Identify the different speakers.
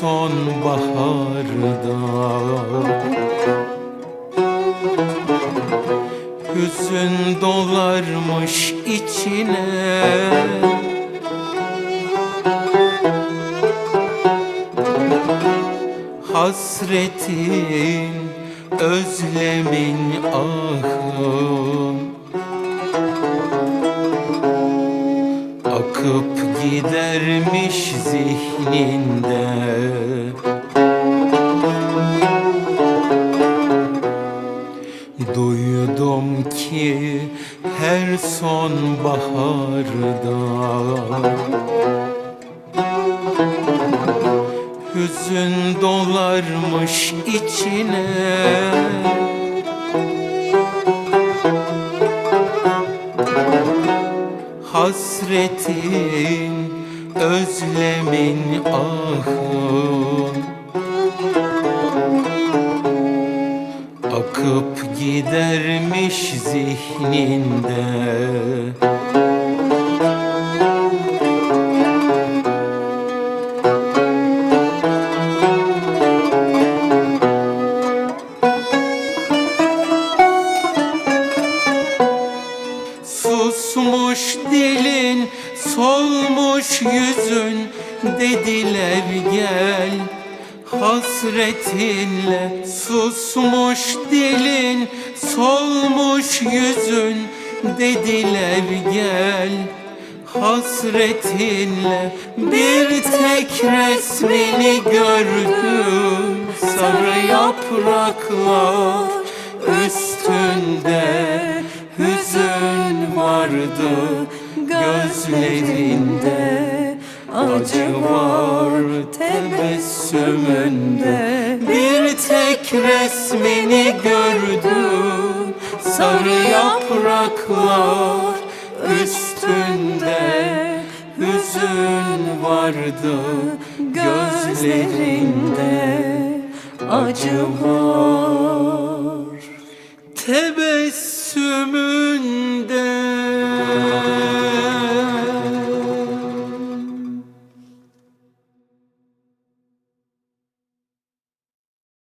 Speaker 1: sonbaharda Hüzün dolarmış içine. Hasretin, özlemin Akıp gidermiş zihninde. Duydum ki her sonbaharda Hüzün dolarmış içine Hasretin, özlemin ahım Akıp gidermiş zihninde solmuş yüzün Dediler gel. Hasretinle susmuş dilin, solmuş yüzün Dediler gel. Hasretinle bir tek resmini gördüm. Sarı yapraklar üstünde hüzün vardı gözlerinde Acı var tebessümünde. Bir tek resmini gördüm Sarı yapraklar üstünde. Hüzün vardı gözlerinde Acı var Tebessümü